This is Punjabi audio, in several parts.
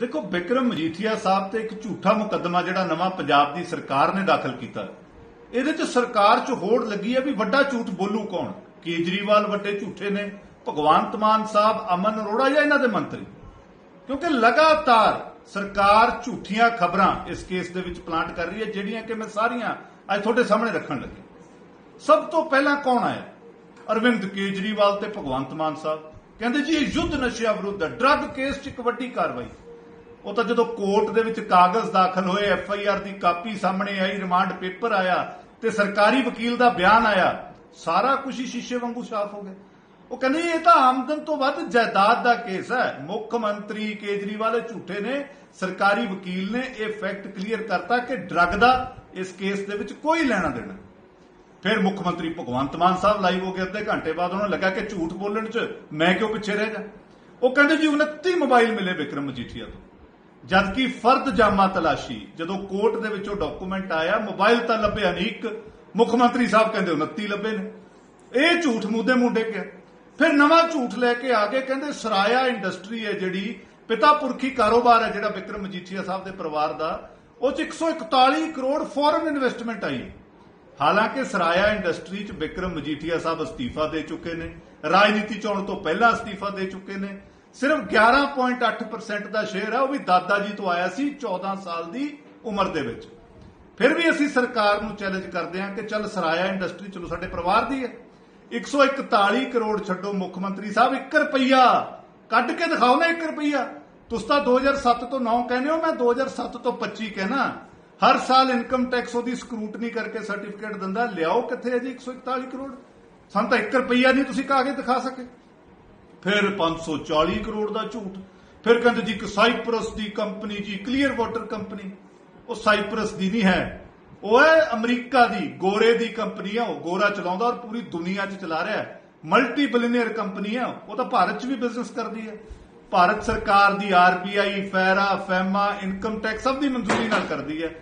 ਦੇਖੋ ਬਿਕਰਮ ਮਜੀਠੀਆ ਸਾਹਿਬ ਤੇ ਇੱਕ ਝੂਠਾ ਮੁਕੱਦਮਾ ਜਿਹੜਾ ਨਵਾਂ ਪੰਜਾਬ ਦੀ ਸਰਕਾਰ ਨੇ ਦਾਖਲ ਕੀਤਾ। ਇਹਦੇ 'ਚ ਸਰਕਾਰ 'ਚ ਹੋੜ ਲੱਗੀ ਹੈ ਵੀ ਵੱਡਾ ਝੂਠ ਬੋਲੂ ਕੌਣ? ਕੇਜਰੀਵਾਲ ਵੱਡੇ ਝੂਠੇ ਨੇ, ਭਗਵੰਤ ਮਾਨ ਸਾਹਿਬ, ਅਮਨ ਅਰੋੜਾ ਜਾਂ ਇਹਨਾਂ ਦੇ ਮੰਤਰੀ? ਕਿਉਂਕਿ ਲਗਾਤਾਰ ਸਰਕਾਰ ਝੂਠੀਆਂ ਖਬਰਾਂ ਇਸ ਕੇਸ ਦੇ ਵਿੱਚ ਪਲਾਂਟ ਕਰ ਰਹੀ ਹੈ, ਜਿਹੜੀਆਂ ਕਿ ਮੈਂ ਸਾਰੀਆਂ ਅੱਜ ਤੁਹਾਡੇ ਸਾਹਮਣੇ ਰੱਖਣ ਲੱਗੇ। ਸਭ ਤੋਂ ਪਹਿਲਾਂ ਕੌਣ ਆਇਆ? ਅਰਵਿੰਦ ਕੇਜਰੀਵਾਲ ਤੇ ਭਗਵੰਤ ਮਾਨ ਸਾਹਿਬ। ਕਹਿੰਦੇ ਜੀ, ਇਹ ਯੁੱਧ ਨਸ਼ਿਆਂ ਵਿਰੁੱਧ ਡਰੱਗ ਕੇਸ 'ਚ ਇੱਕ ਵੱਡੀ ਕਾਰਵਾਈ। ਉਹ ਤਾਂ ਜਦੋਂ ਕੋਰਟ ਦੇ ਵਿੱਚ ਕਾਗਜ਼ ਦਾਖਲ ਹੋਏ ਐਫ ਆਈ ਆਰ ਦੀ ਕਾਪੀ ਸਾਹਮਣੇ ਆਈ ਰਿਮਾਂਡ ਪੇਪਰ ਆਇਆ ਤੇ ਸਰਕਾਰੀ ਵਕੀਲ ਦਾ ਬਿਆਨ ਆਇਆ ਸਾਰਾ ਕੁਝ ਹੀ ਸ਼ੀਸ਼ੇ ਵਾਂਗੂ ਸਾਫ਼ ਹੋ ਗਿਆ। ਉਹ ਕਹਿੰਦੇ ਜੀ, ਇਹ ਤਾਂ ਆਮਦਨ ਤੋਂ ਵੱਧ ਜਾਇਦਾਦ ਦਾ ਕੇਸ ਹੈ। ਮੁੱਖ ਮੰਤਰੀ ਕੇਜਰੀਵਾਲ ਝੂਠੇ ਨੇ। ਸਰਕਾਰੀ ਵਕੀਲ ਨੇ ਇਹ ਫੈਕਟ ਕਲੀਅਰ ਕਰਤਾ ਕਿ ਡਰੱਗ ਦਾ ਇਸ ਕੇਸ ਦੇ ਵਿੱਚ ਕੋਈ ਲੈਣਾ ਦੇਣਾ। ਫਿਰ ਮੁੱਖ ਮੰਤਰੀ ਭਗਵੰਤ ਮਾਨ ਸਾਹਿਬ ਲਾਈਵ ਹੋ ਗਏ ਅੱਧੇ ਘੰਟੇ ਬਾਅਦ ਉਹਨਾਂ ਨੂੰ ਲੱਗਾ ਕਿ ਝੂਠ ਬੋਲਣ 'ਚ ਮੈਂ ਕਿਉਂ ਪਿੱਛੇ ਰਹਿ ਜਾ। ਉਹ ਕਹਿੰਦੇ ਜੀ 29 ਮੋਬਾਈਲ ਮਿਲੇ ਵਿਕਰਮ ਮਜੀਠੀਆ ਤੋਂ। ਜਦਕਿ ਫਰਦ ਜਾਮਾ ਤਲਾਸ਼ੀ, ਜਦੋਂ ਕੋਰਟ ਦੇ ਵਿੱਚੋਂ ਡਾਕੂਮੈਂਟ ਆਇਆ ਮੋਬਾਈਲ ਤਾਂ ਲੱਭਿਆ ਨਹੀਂ ਇੱਕ ਮੁੱਖ ਮੰਤਰੀ ਸਾਹਿਬ ਕਹਿੰਦੇ 29 ਲੱਭੇ ਨੇ। ਇਹ ਝੂਠ ਮੂਦੇ ਮੁੰਡੇ ਗਿਆ ਫਿਰ ਨਵਾਂ ਝੂਠ ਲੈ ਕੇ ਆ ਗਏ ਕਹਿੰਦੇ ਸਰਾਇਆ ਇੰਡਸਟਰੀ ਹੈ ਜਿਹੜੀ, ਪਿਤਾ ਪੁਰਖੀ ਕਾਰੋਬਾਰ ਹੈ ਜਿਹੜਾ ਵਿਕਰਮ ਮਜੀਠੀਆ ਸਾਹਿਬ ਦੇ ਪਰਿਵਾਰ ਦਾ, ਉਹ ਚ 141 ਕਰੋੜ ਫੋਰਨ ਇਨਵੈਸਟਮੈਂਟ ਆਈ ਹਾਲਾਂਕਿ ਸਰਾਇਆ ਇੰਡਸਟਰੀ ਚ ਵਿਕਰਮ ਮਜੀਠੀਆ ਸਾਹਿਬ ਅਸਤੀਫਾ ਦੇ ਚੁੱਕੇ ਨੇ, ਰਾਜਨੀਤੀ ਚੋਣ ਤੋਂ ਪਹਿਲਾਂ ਅਸਤੀਫਾ ਦੇ ਚੁੱਕੇ ਨੇ ਸਿਰਫ 11.8% ਦਾ ਸ਼ੇਅਰ ਹੈ ਉਹ ਵੀ ਦਾਦਾ ਜੀ ਤੋਂ ਆਇਆ ਸੀ 14 ਸਾਲ ਦੀ ਉਮਰ ਦੇ ਵਿੱਚ। ਫਿਰ ਵੀ ਅਸੀਂ ਸਰਕਾਰ ਨੂੰ ਚੈਲੰਜ ਕਰਦੇ ਹਾਂ ਕਿ ਚੱਲ ਸਰਾਇਆ ਇੰਡਸਟਰੀ ਚਲੋ ਸਾਡੇ ਪਰਿਵਾਰ ਦੀ ਹੈ। 141 ਕਰੋੜ ਛੱਡੋ ਮੁੱਖ ਮੰਤਰੀ ਸਾਹਿਬ 1 ਰੁਪਈਆ। ਕੱਢ ਕੇ ਦਿਖਾਓ ਨਾ 1 ਰੁਪਈਆ। ਤੁਸੀਂ ਤਾਂ 2007 ਤੋਂ 9 ਕਹਿੰਦੇ ਹੋ, ਮੈਂ 2007 ਤੋਂ 25 ਕਹਿਣਾ। ਹਰ ਸਾਲ ਇਨਕਮ ਟੈਕਸ ਉਹਦੀ ਸਕਰੂਟਨੀ ਕਰਕੇ ਸਰਟੀਫਿਕੇਟ ਦਿੰਦਾ, ਲਿਆਓ ਕਿੱਥੇ ਹੈ ਜੀ 141 ਕਰੋੜ? ਸਾਨੂੰ ਤਾਂ 1 ਰੁਪਈਆ ਨਹੀਂ ਤੁਸੀਂ ਕਾਗਜ਼ ਦਿਖਾ ਸਕੇ। ਫਿਰ 540 ਕਰੋੜ ਦਾ ਝੂਠ। ਫਿਰ ਕਹਿੰਦੇ ਜੀ ਇੱਕ ਸਾਈਪਰਸ ਦੀ ਕੰਪਨੀ ਜੀ, ਕਲੀਅਰ ਵਾਟਰ ਕੰਪਨੀ। ਉਹ ਸਾਈਪਰਸ ਦੀ ਨਹੀਂ ਹੈ। ਉਹ ਹੈ ਅਮਰੀਕਾ ਦੀ, ਗੋਰੇ ਦੀ ਕੰਪਨੀ ਆ ਉਹ। ਗੋਰਾ ਚਲਾਉਂਦਾ ਔਰ ਪੂਰੀ ਦੁਨੀਆ 'ਚ ਚਲਾ ਰਿਹਾ ਹੈ। ਮਲਟੀ ਬਿਲੀਅਨਰ ਕੰਪਨੀ ਆ ਉਹ। ਤਾਂ ਭਾਰਤ 'ਚ ਵੀ ਬਿਜ਼ਨਸ ਕਰਦੀ ਹੈ। ਭਾਰਤ ਸਰਕਾਰ ਦੀ RBI FERA, FEMA income tax ਸਭ ਦੀ ਮਨਜ਼ੂਰੀ ਨਾਲ ਕਰਦੀ ਹੈ।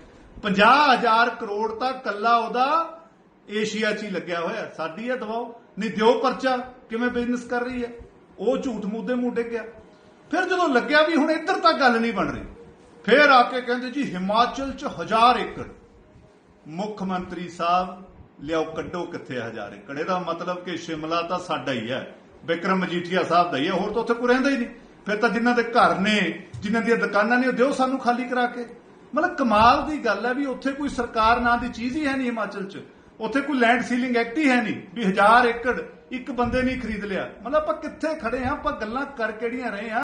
50000 ਕਰੋੜ ਤਾਂ ਕੱਲਾ ਉਹਦਾ ਏਸ਼ੀਆ 'ਚ ਹੀ ਲੱਗਿਆ ਹੋਇਆ। ਸਾਡੀ ਹੈ ਦਵਾਓ ਨਹੀਂ ਦਿਓ ਪਰਚਾ। ਕਿਵੇਂ ਬਿਜ਼ਨਸ ਕਰ ਰਹੀ ਹੈ? ਉਹ ਝੂਠ ਮੂਦੇ ਮੂਡੇ ਗਿਆ ਫਿਰ ਜਦੋਂ ਲੱਗਿਆ ਵੀ ਹੁਣ ਇੱਧਰ ਤਾਂ ਗੱਲ ਨਹੀਂ ਬਣ ਰਹੀ, ਫਿਰ ਆ ਕੇ ਕਹਿੰਦੇ ਜੀ ਹਿਮਾਚਲ 'ਚ ਹਜ਼ਾਰ ਏਕੜ। ਮੁੱਖ ਮੰਤਰੀ ਸਾਹਿਬ, ਲਿਆਓ ਕੱਢੋ ਕਿੱਥੇ ਹਜ਼ਾਰ ਏਕੜ? ਇਹਦਾ ਮਤਲਬ ਕਿ ਸ਼ਿਮਲਾ ਤਾਂ ਸਾਡਾ ਹੀ ਹੈ। ਵਿਕਰਮ ਮਜੀਠੀਆ ਸਾਹਿਬ ਦਾ ਹੀ ਹੈ, ਹੋਰ ਤਾਂ ਉੱਥੇ ਕੋਈ ਰਹਿੰਦਾ ਹੀ ਨਹੀਂ। ਫਿਰ ਤਾਂ ਜਿਨ੍ਹਾਂ ਦੇ ਘਰ ਨੇ, ਜਿਨ੍ਹਾਂ ਦੀਆਂ ਦੁਕਾਨਾਂ ਨੇ, ਉਹ ਦਿਓ ਸਾਨੂੰ ਖਾਲੀ ਕਰਾ ਕੇ। ਮਤਲਬ ਕਮਾਲ ਦੀ ਗੱਲ ਹੈ ਵੀ ਉੱਥੇ ਕੋਈ ਸਰਕਾਰ ਨਾਂ ਦੀ ਚੀਜ਼ ਹੀ ਹੈ ਨਹੀਂ ਹਿਮਾਚਲ 'ਚ। ਉੱਥੇ ਕੋਈ ਲੈਂਡ ਸੀਲਿੰਗ ਐਕਟ ਹੀ ਹੈ ਨਹੀਂ ਵੀ ਹਜ਼ਾਰ ਏਕੜ ਇੱਕ ਬੰਦੇ ਨਹੀਂ ਖਰੀਦ ਲਿਆ। ਮਤਲਬ ਆਪਾਂ ਕਿੱਥੇ ਖੜੇ ਆ ਆਪਾਂ ਗੱਲਾਂ ਕਰ ਕਿਹੜੀਆਂ ਰਹੇ ਆ